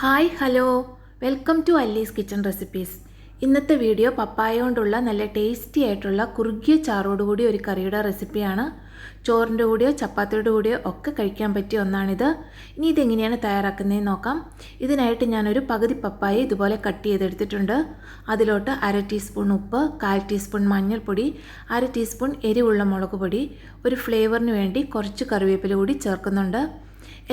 Hi hello. Welcome to Ally's kitchen recipes. ഇന്നത്തെ video പപ്പായ കൊണ്ടുള്ള നല്ല ടേസ്റ്റി ആയിട്ടുള്ള കുറുകിയ ചാറോടുകൂടി ഒരു കറിയുടെ റെസിപ്പിയാണ്. ചോറിന്റെ കൂടെയോ ചപ്പാത്തിയുടെ കൂടെയോ ഒക്കെ കഴിക്കാൻ പറ്റിയ ഒന്നാണിത്. ഇനി ഇതെങ്ങനെയാണ് തയ്യാറാക്കുന്നതെന്ന് നോക്കാം. ഇതിനായിട്ട് ഞാനൊരു പകുതി പപ്പായ ഇതുപോലെ കട്ട് ചെയ്തെടുത്തിട്ടുണ്ട്. അതിലോട്ട് അര ടീസ്പൂൺ ഉപ്പ് കാൽ ടീസ്പൂൺ മഞ്ഞൾപ്പൊടി അര ടീസ്പൂൺ എരിവുള്ള മുളക് പൊടി ഒരു ഫ്ലേവറിന് വേണ്ടി കുറച്ച് കറിവേപ്പില കൂടി ചേർക്കുന്നുണ്ട്.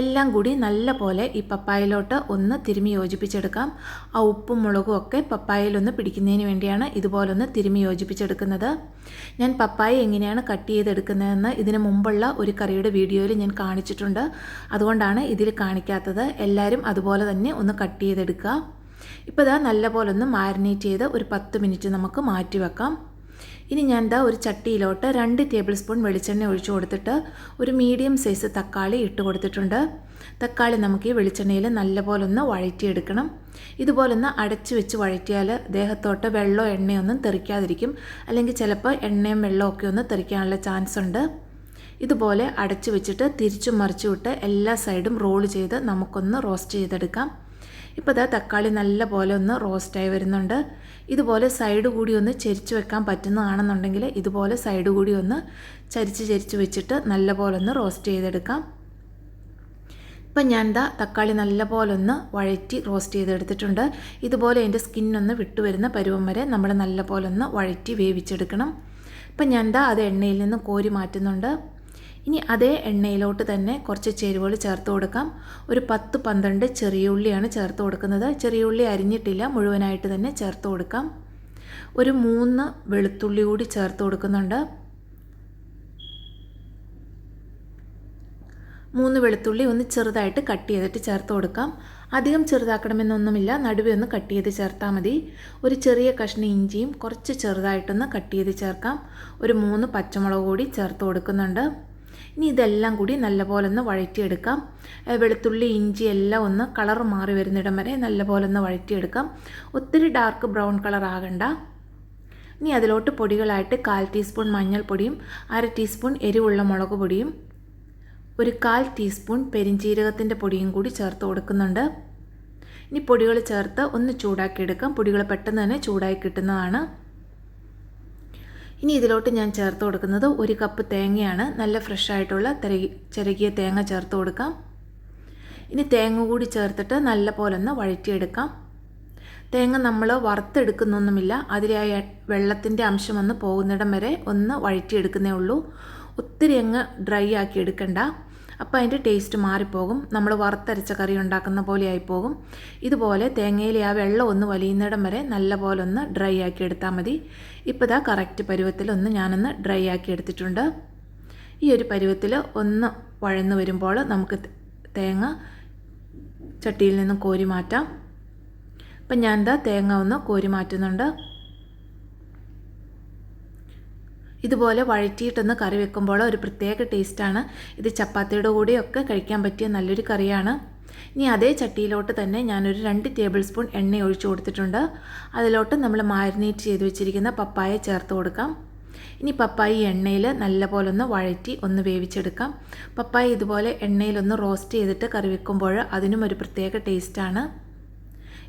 എല്ലാം കൂടി നല്ല പോലെ ഈ പപ്പായയിലോട്ട് ഒന്ന് തിരുമി യോജിപ്പിച്ചെടുക്കാം. ആ ഉപ്പും മുളകും ഒക്കെ പപ്പായയിലൊന്ന് പിടിക്കുന്നതിന് വേണ്ടിയാണ് ഇതുപോലൊന്ന് തിരുമി യോജിപ്പിച്ചെടുക്കുന്നത്. ഞാൻ പപ്പായ എങ്ങനെയാണ് കട്ട് ചെയ്തെടുക്കുന്നതെന്ന് ഇതിന് മുമ്പുള്ള ഒരു കറിയുടെ വീഡിയോയിൽ ഞാൻ കാണിച്ചിട്ടുണ്ട്. അതുകൊണ്ടാണ് ഇതിൽ കാണിക്കാത്തത്. എല്ലാവരും അതുപോലെ തന്നെ ഒന്ന് കട്ട് ചെയ്തെടുക്കുക. ഇപ്പോൾ ഇതാ നല്ല പോലൊന്ന് ഒന്ന് മാരിനേറ്റ് ചെയ്ത് ഒരു പത്ത് മിനിറ്റ് നമുക്ക് മാറ്റി വെക്കാം ഇനി ഞാൻ എന്താ ഒരു ചട്ടിയിലോട്ട് രണ്ട് ടേബിൾ സ്പൂൺ വെളിച്ചെണ്ണ ഒഴിച്ചു കൊടുത്തിട്ട് ഒരു മീഡിയം സൈസ് തക്കാളി ഇട്ട് കൊടുത്തിട്ടുണ്ട്. തക്കാളി നമുക്ക് ഈ വെളിച്ചെണ്ണയിൽ നല്ലപോലെ ഒന്ന് വഴറ്റിയെടുക്കണം. ഇതുപോലൊന്ന് അടച്ചു വെച്ച് വഴറ്റിയാൽ ദേഹത്തോട്ട് വെള്ളമോ എണ്ണയൊന്നും തെറിക്കാതിരിക്കും. അല്ലെങ്കിൽ ചിലപ്പോൾ എണ്ണയും വെള്ളവും ഒക്കെ ഒന്ന് തെറിക്കാനുള്ള ചാൻസ് ഉണ്ട്. ഇതുപോലെ അടച്ചു വെച്ചിട്ട് തിരിച്ചും മറിച്ചു വിട്ട് എല്ലാ സൈഡും റോൾ ചെയ്ത് നമുക്കൊന്ന് റോസ്റ്റ് ചെയ്തെടുക്കാം. ഇപ്പോൾ ഇതാ തക്കാളി നല്ല പോലെ ഒന്ന് റോസ്റ്റായി വരുന്നുണ്ട്. ഇതുപോലെ സൈഡ് കൂടി ഒന്ന് ചരിച്ച് വെക്കാൻ പറ്റുന്നതാണെന്നുണ്ടെങ്കിൽ ഇതുപോലെ സൈഡ് കൂടി ഒന്ന് ചരിച്ച് ചരിച്ച് വെച്ചിട്ട് നല്ല പോലെ ഒന്ന് റോസ്റ്റ് ചെയ്തെടുക്കാം. ഇപ്പം ഞാൻ എന്താ തക്കാളി നല്ല പോലെ ഒന്ന് വഴറ്റി റോസ്റ്റ് ചെയ്തെടുത്തിട്ടുണ്ട്. ഇതുപോലെ അതിന്റെ സ്കിന്നൊന്ന് വിട്ടുവരുന്ന പരുവം വരെ നമ്മൾ നല്ല പോലെ ഒന്ന് വഴറ്റി വേവിച്ചെടുക്കണം. ഇപ്പം ഞാൻ എന്താ അത് എണ്ണയിൽ നിന്ന് കോരി മാറ്റുന്നുണ്ട്. ഇനി അതേ എണ്ണയിലോട്ട് തന്നെ കുറച്ച് ചേരുവകൾ ചേർത്ത് കൊടുക്കാം. ഒരു പത്ത് പന്ത്രണ്ട് ചെറിയ ഉള്ളിയാണ് ചേർത്ത് കൊടുക്കുന്നത്. ചെറിയ ഉള്ളി അരിഞ്ഞിട്ടില്ല മുഴുവനായിട്ട് തന്നെ ചേർത്ത് കൊടുക്കാം. ഒരു മൂന്ന് വെളുത്തുള്ളി കൂടി ചേർത്ത് കൊടുക്കുന്നുണ്ട്. മൂന്ന് വെളുത്തുള്ളി ഒന്ന് ചെറുതായിട്ട് കട്ട് ചെയ്തിട്ട് ചേർത്ത് കൊടുക്കാം. അധികം ചെറുതാക്കണമെന്നൊന്നുമില്ല. നടുവേ ഒന്ന് കട്ട് ചെയ്ത് ചേർത്താൽ മതി. ഒരു ചെറിയ കഷ്ണം ഇഞ്ചിയും കുറച്ച് ചെറുതായിട്ടൊന്ന് കട്ട് ചെയ്ത് ചേർക്കാം. ഒരു മൂന്ന് പച്ചമുളക് കൂടി ചേർത്ത് കൊടുക്കുന്നുണ്ട്. ഇനി ഇതെല്ലാം കൂടി നല്ലപോലെ ഒന്ന് വഴറ്റിയെടുക്കാം വെളുത്തുള്ളി ഇഞ്ചി എല്ലാം ഒന്ന് കളർ മാറി വരുന്നിടം വരെ നല്ലപോലെ ഒന്ന് വഴറ്റിയെടുക്കാം. ഒത്തിരി ഡാർക്ക് ബ്രൗൺ കളർ ആകണ്ട. ഇനി അതിലോട്ട് പൊടികളായിട്ട് കാൽ ടീസ്പൂൺ മഞ്ഞൾപ്പൊടിയും അര ടീസ്പൂൺ എരിവുള്ള മുളക് പൊടിയും ഒരു കാൽ ടീസ്പൂൺ പെരിഞ്ചീരകത്തിന്റെ പൊടിയും കൂടി ചേർത്ത് കൊടുക്കുന്നുണ്ട്. ഇനി പൊടികൾ ചേർത്ത് ഒന്ന് ചൂടാക്കിയെടുക്കാം. പൊടികൾ പെട്ടെന്ന് തന്നെ ചൂടായി കിട്ടുന്നതാണ്. ഇനി ഇതിലോട്ട് ഞാൻ ചേർത്ത് കൊടുക്കുന്നത് ഒരു കപ്പ് തേങ്ങയാണ്. നല്ല ഫ്രഷ് ആയിട്ടുള്ള തിരകി ചിരകിയ തേങ്ങ ചേർത്ത് കൊടുക്കാം. ഇനി തേങ്ങ കൂടി ചേർത്തിട്ട് നല്ല പോലെ ഒന്ന് വഴറ്റിയെടുക്കാം. തേങ്ങ നമ്മൾ വറുത്തെടുക്കുന്നൊന്നുമില്ല. അതിലെ ആ വെള്ളത്തിന്റെ അംശം ഒന്ന് പോകുന്നിടം വരെ ഒന്ന് വഴറ്റിയെടുക്കുന്നേ ഉള്ളൂ. ഒത്തിരി അങ്ങ് ഡ്രൈ ആക്കി എടുക്കണ്ട. അപ്പോൾ അതിന്റെ ടേസ്റ്റ് മാറിപ്പോകും. നമ്മൾ വറുത്തരച്ച കറി ഉണ്ടാക്കുന്ന പോലെ ആയിപ്പോകും. ഇതുപോലെ തേങ്ങയിൽ ആ വെള്ളം ഒന്ന് വലിയുന്നിടം വരെ നല്ല പോലെ ഒന്ന് ഡ്രൈ ആക്കി എടുത്താൽ മതി. ഇപ്പോൾ ഇതാ കറക്റ്റ് പരുവത്തിൽ ഒന്ന് ഞാനൊന്ന് ഡ്രൈ ആക്കി എടുത്തിട്ടുണ്ട്. ഈ ഒരു പരുവത്തിൽ ഒന്ന് വഴന്ന് വരുമ്പോൾ നമുക്ക് തേങ്ങ ചട്ടിയിൽ നിന്ന് കോരി മാറ്റാം. അപ്പം ഞാൻ തേങ്ങ ഒന്ന് കോരി മാറ്റുന്നുണ്ട്. ഇതുപോലെ വഴറ്റിയിട്ടൊന്ന് കറി വെക്കുമ്പോൾ ഒരു പ്രത്യേക ടേസ്റ്റാണ്. ഇത് ചപ്പാത്തിയുടെ കൂടെയൊക്കെ കഴിക്കാൻ പറ്റിയ നല്ലൊരു കറിയാണ്. ഇനി അതേ ചട്ടിയിലോട്ട് തന്നെ ഞാനൊരു രണ്ട് ടേബിൾ സ്പൂൺ എണ്ണ ഒഴിച്ചു കൊടുത്തിട്ടുണ്ട്. അതിലോട്ട് നമ്മൾ മാരിനേറ്റ് ചെയ്ത് വെച്ചിരിക്കുന്ന പപ്പായ ചേർത്ത് കൊടുക്കാം. ഇനി പപ്പായ എണ്ണയിൽ നല്ലപോലെ ഒന്ന് വഴറ്റി ഒന്ന് വേവിച്ചെടുക്കാം. പപ്പായ ഇതുപോലെ എണ്ണയിലൊന്ന് റോസ്റ്റ് ചെയ്തിട്ട് കറി വെക്കുമ്പോൾ അതിനും ഒരു പ്രത്യേക ടേസ്റ്റാണ്.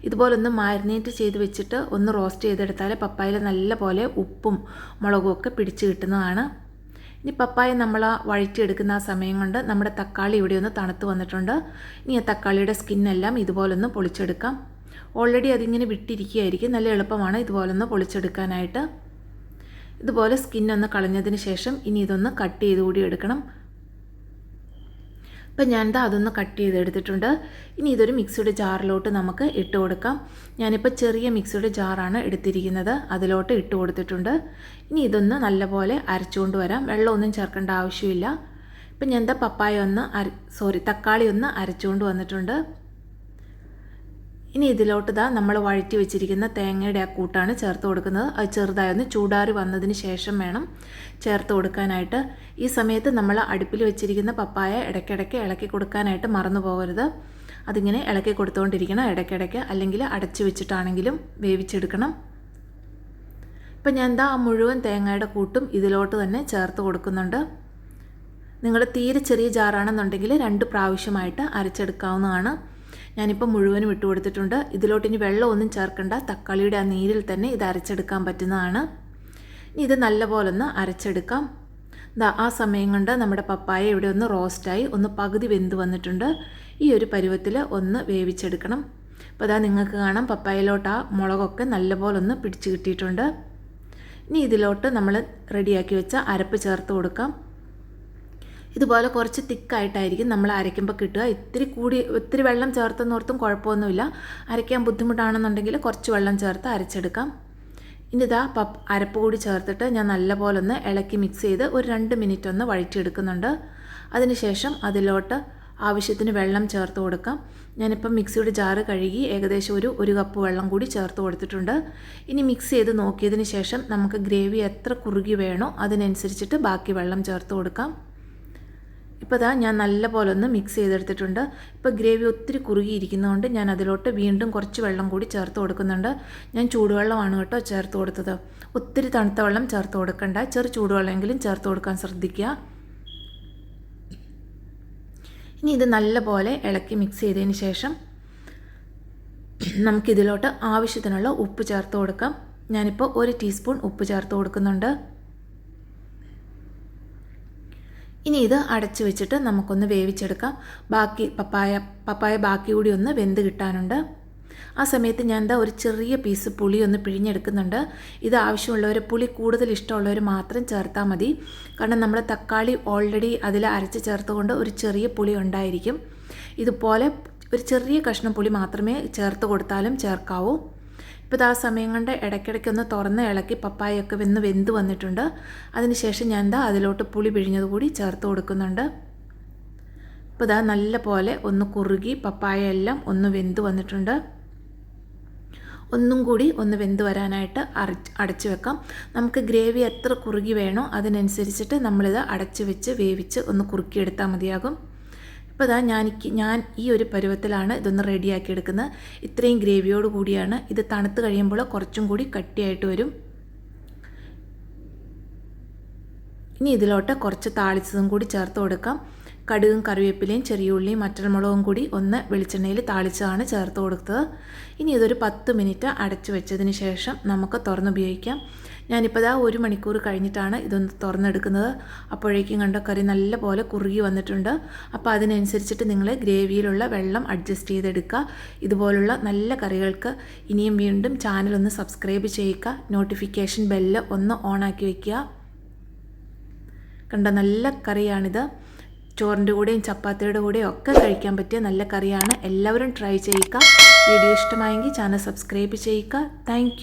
ഇതുപോലൊന്ന് മാരിനേറ്റ് ചെയ്ത് വെച്ചിട്ട് ഒന്ന് റോസ്റ്റ് ചെയ്തെടുത്താൽ പപ്പായയിൽ നല്ല പോലെ ഉപ്പും മുളകും ഒക്കെ പിടിച്ച് കിട്ടുന്നതാണ്. ഇനി പപ്പായ നമ്മൾ വഴറ്റിയെടുക്കുന്ന ആ സമയം കൊണ്ട് നമ്മുടെ തക്കാളി ഇവിടെ ഒന്ന് തണുത്ത് വന്നിട്ടുണ്ട്. ഇനി ആ തക്കാളിയുടെ സ്കിന്നെല്ലാം ഇതുപോലൊന്ന് പൊളിച്ചെടുക്കാം. ഓൾറെഡി അതിങ്ങനെ വിട്ടിരിക്കുകയായിരിക്കും. നല്ല എളുപ്പമാണ് ഇതുപോലൊന്ന് പൊളിച്ചെടുക്കാനായിട്ട്. ഇതുപോലെ സ്കിന്നൊന്ന് കളഞ്ഞതിന് ശേഷം ഇനി ഇതൊന്ന് കട്ട് ചെയ്ത് കൂടി എടുക്കണം. ഇപ്പം ഞാൻ ദാ അതൊന്ന് കട്ട് ചെയ്തെടുത്തിട്ടുണ്ട്. ഇനി ഇതൊരു മിക്സിയുടെ ജാറിലോട്ട് നമുക്ക് ഇട്ട് കൊടുക്കാം. ഞാനിപ്പോൾ ചെറിയ മിക്സിയുടെ ജാറാണ് എടുത്തിരിക്കുന്നത്. അതിലോട്ട് ഇട്ട് കൊടുത്തിട്ടുണ്ട്. ഇനി ഇതൊന്ന് നല്ലപോലെ അരച്ചുകൊണ്ട് വരാം. വെള്ളമൊന്നും ചേർക്കേണ്ട ആവശ്യമില്ല. ഇപ്പം ഞാൻ എന്താ പപ്പായ ഒന്ന് അര സോറി തക്കാളി ഒന്ന് അരച്ചുകൊണ്ട് വന്നിട്ടുണ്ട്. ഇനി ഇതിലോട്ട് ഇതാ നമ്മൾ വഴറ്റി വെച്ചിരിക്കുന്ന തേങ്ങയുടെ ആ കൂട്ടാണ് ചേർത്ത് കൊടുക്കുന്നത്. അത് ചെറുതായി ഒന്ന് ചൂടാറി വന്നതിന് ശേഷം വേണം ചേർത്ത് കൊടുക്കാനായിട്ട്. ഈ സമയത്ത് നമ്മൾ അടുപ്പിൽ വെച്ചിരിക്കുന്ന പപ്പായ ഇടയ്ക്കിടയ്ക്ക് ഇളക്കി കൊടുക്കാനായിട്ട് മറന്നു പോകരുത്. അതിങ്ങനെ ഇളക്കി കൊടുത്തുകൊണ്ടിരിക്കണം ഇടയ്ക്കിടയ്ക്ക്. അല്ലെങ്കിൽ അടച്ചു വെച്ചിട്ടാണെങ്കിലും വേവിച്ചെടുക്കണം. ഇപ്പം ഞാൻ എന്താ ആ മുഴുവൻ തേങ്ങയുടെ കൂട്ടും ഇതിലോട്ട് തന്നെ ചേർത്ത് കൊടുക്കുന്നുണ്ട്. നിങ്ങൾ തീരെ ചെറിയ ജാറാണെന്നുണ്ടെങ്കിൽ രണ്ട് പ്രാവശ്യമായിട്ട് അരച്ചെടുക്കാവുന്നതാണ്. ഞാനിപ്പോൾ മുഴുവനും ഇട്ട് കൊടുത്തിട്ടുണ്ട്. ഇനി വെള്ളമൊന്നും ചേർക്കണ്ട. തക്കാളിയുടെ ആ നീരിൽ തന്നെ ഇത് അരച്ചെടുക്കാൻ പറ്റുന്നതാണ്. ഇനി ഇത് നല്ലപോലെ ഒന്ന് അരച്ചെടുക്കാം. ദാ ആ സമയം കൊണ്ട് നമ്മുടെ പപ്പായ ഇവിടെ ഒന്ന് റോസ്റ്റായി. ഒന്ന് പകുതി വെന്ത് വന്നിട്ടുണ്ട്. ഈ ഒരു പരുവത്തിൽ ഒന്ന് വേവിച്ചെടുക്കണം. അപ്പോൾ അതാ നിങ്ങൾക്ക് കാണാം പപ്പായയിലോട്ട് ആ മുളകൊക്കെ നല്ലപോലെ ഒന്ന് പിടിച്ച് കിട്ടിയിട്ടുണ്ട്. ഇനി ഇതിലോട്ട് നമ്മൾ റെഡിയാക്കി വെച്ച അരപ്പ് ചേർത്ത് കൊടുക്കാം. ഇതുപോലെ കുറച്ച് തിക്കായിട്ടായിരിക്കും നമ്മൾ അരയ്ക്കുമ്പോൾ കിട്ടുക. ഇത്തിരി കൂടി ഒത്തിരി വെള്ളം ചേർത്തെന്നോർത്തും കുഴപ്പമൊന്നുമില്ല. അരയ്ക്കാൻ ബുദ്ധിമുട്ടാണെന്നുണ്ടെങ്കിൽ കുറച്ച് വെള്ളം ചേർത്ത് അരച്ചെടുക്കാം. ഇനി ഇതാ പപ്പ് അരപ്പ് കൂടി ചേർത്തിട്ട് ഞാൻ നല്ലപോലെ ഒന്ന് ഇളക്കി മിക്സ് ചെയ്ത് ഒരു രണ്ട് മിനിറ്റ് ഒന്ന് വഴറ്റിയെടുക്കുന്നുണ്ട്. അതിനുശേഷം അതിലോട്ട് ആവശ്യത്തിന് വെള്ളം ചേർത്ത് കൊടുക്കാം. ഞാനിപ്പം മിക്സിയുടെ ജാറ് കഴുകി ഏകദേശം ഒരു ഒരു കപ്പ് വെള്ളം കൂടി ചേർത്ത് കൊടുത്തിട്ടുണ്ട്. ഇനി മിക്സ് ചെയ്ത് നോക്കിയതിന് ശേഷം നമുക്ക് ഗ്രേവി എത്ര കുറുകി വേണോ അതിനനുസരിച്ചിട്ട് ബാക്കി വെള്ളം ചേർത്ത് കൊടുക്കാം. ഇപ്പോൾ ഇതാ ഞാൻ നല്ല പോലെ ഒന്ന് മിക്സ് ചെയ്തെടുത്തിട്ടുണ്ട്. ഇപ്പോൾ ഗ്രേവി ഒത്തിരി കുറുകിയിരിക്കുന്നതുകൊണ്ട് ഞാൻ അതിലോട്ട് വീണ്ടും കുറച്ച് വെള്ളം കൂടി ചേർത്ത് കൊടുക്കുന്നുണ്ട്. ഞാൻ ചൂടുവെള്ളമാണ് കേട്ടോ ചേർത്ത് കൊടുത്തത്. ഒത്തിരി തണുത്ത വെള്ളം ചേർത്ത് കൊടുക്കണ്ട. ചെറു ചൂടുവെള്ളമെങ്കിലും ചേർത്ത് കൊടുക്കാൻ ശ്രദ്ധിക്കുക ഇനി ഇത് നല്ല പോലെ ഇളക്കി മിക്സ് ചെയ്തതിന് ശേഷം നമുക്കിതിലോട്ട് ആവശ്യത്തിനുള്ള ഉപ്പ് ചേർത്ത് കൊടുക്കാം. ഞാനിപ്പോൾ ഒരു ടീസ്പൂൺ ഉപ്പ് ചേർത്ത് കൊടുക്കുന്നുണ്ട്. ഇനി ഇത് അടച്ചു വെച്ചിട്ട് നമുക്കൊന്ന് വേവിച്ചെടുക്കാം. ബാക്കി പപ്പായ പപ്പായ ബാക്കി കൂടി ഒന്ന് വെന്ത് കിട്ടാനുണ്ട്. ആ സമയത്ത് ഞാൻ എന്താ ഒരു ചെറിയ പീസ് പുളി ഒന്ന് പിഴിഞ്ഞെടുക്കുന്നുണ്ട്. ഇത് ആവശ്യമുള്ളവർ പുളി കൂടുതൽ ഇഷ്ടമുള്ളവർ മാത്രം ചേർത്താൽ മതി. കാരണം നമ്മൾ തക്കാളി ഓൾറെഡി അതിൽ അരച്ച് ചേർത്തുകൊണ്ട് ഒരു ചെറിയ പുളി ഉണ്ടായിരിക്കും. ഇതുപോലെ ഒരു ചെറിയ കഷ്ണം പുളി മാത്രമേ ചേർത്ത് കൊടുത്താലും ചേർക്കാവൂ. ഇപ്പോൾ ആ സമയം കൊണ്ട് ഇടയ്ക്കിടയ്ക്ക് ഒന്ന് തുറന്ന് ഇളക്കി പപ്പായൊക്കെ വെന്ന് വെന്ത് വന്നിട്ടുണ്ട്. അതിനുശേഷം ഞാൻ എന്താ അതിലോട്ട് പുളി പിഴിഞ്ഞത് കൂടി ചേർത്ത് കൊടുക്കുന്നുണ്ട്. ഇപ്പോൾ ഇതാ നല്ല പോലെ ഒന്ന് കുറുകി പപ്പായ എല്ലാം ഒന്ന് വെന്ത് വന്നിട്ടുണ്ട്. ഒന്നും കൂടി ഒന്ന് വെന്ത് വരാനായിട്ട് അരച്ച് അടച്ച് വെക്കാം. നമുക്ക് ഗ്രേവി എത്ര കുറുകി വേണോ അതിനനുസരിച്ചിട്ട് നമ്മളിത് അടച്ചു വെച്ച് വേവിച്ച് ഒന്ന് കുറുക്കിയെടുത്താൽ മതിയാകും. ഇപ്പോൾ ഇതാ ഞാൻ ഞാൻ ഈ ഒരു പരുവത്തിലാണ് ഇതൊന്ന് റെഡിയാക്കി എടുക്കുന്നത് ഇത്രയും ഗ്രേവിയോട് കൂടിയാണ് ഇത് തണുത്ത് കഴിയുമ്പോൾ കുറച്ചും കൂടി കട്ടിയായിട്ട് വരും. ഇനി ഇതിലോട്ട് കുറച്ച് താളിച്ചതും കൂടി ചേർത്ത് കൊടുക്കാം. കടുകും കറിവേപ്പിലയും ചെറിയ ഉള്ളിയും മറ്റൽമുളകും കൂടി ഒന്ന് വെളിച്ചെണ്ണയിൽ താളിച്ചതാണ് ചേർത്ത് കൊടുത്തത്. ഇനി ഇതൊരു പത്ത് മിനിറ്റ് അടച്ചു വെച്ചതിന് ശേഷം നമുക്ക് തുറന്നുപയോഗിക്കാം. ഞാനിപ്പോൾ ഇതാ ഒരു മണിക്കൂർ കഴിഞ്ഞിട്ടാണ് ഇതൊന്ന് തുറന്നെടുക്കുന്നത്. അപ്പോഴേക്കും കണ്ട കറി നല്ല പോലെ കുറുകി വന്നിട്ടുണ്ട്. അപ്പോൾ അതിനനുസരിച്ചിട്ട് നിങ്ങൾ ഗ്രേവിയിലുള്ള വെള്ളം അഡ്ജസ്റ്റ് ചെയ്തെടുക്കുക. ഇതുപോലുള്ള നല്ല കറികൾക്ക് ഇനിയും വീണ്ടും ചാനൽ ഒന്ന് സബ്സ്ക്രൈബ് ചെയ്യുക. നോട്ടിഫിക്കേഷൻ ബെല്ല് ഒന്ന് ഓണാക്കി വയ്ക്കുക കണ്ട നല്ല കറിയാണിത്. ചോറിന്റെ കൂടെയും ചപ്പാത്തിയുടെ കൂടെയും ഒക്കെ കഴിക്കാൻ പറ്റിയ നല്ല കറിയാണ്. എല്ലാവരും ട്രൈ ചെയ്യുക. വീഡിയോ ഇഷ്ടമായെങ്കിൽ ചാനൽ സബ്സ്ക്രൈബ് ചെയ്യുക. താങ്ക്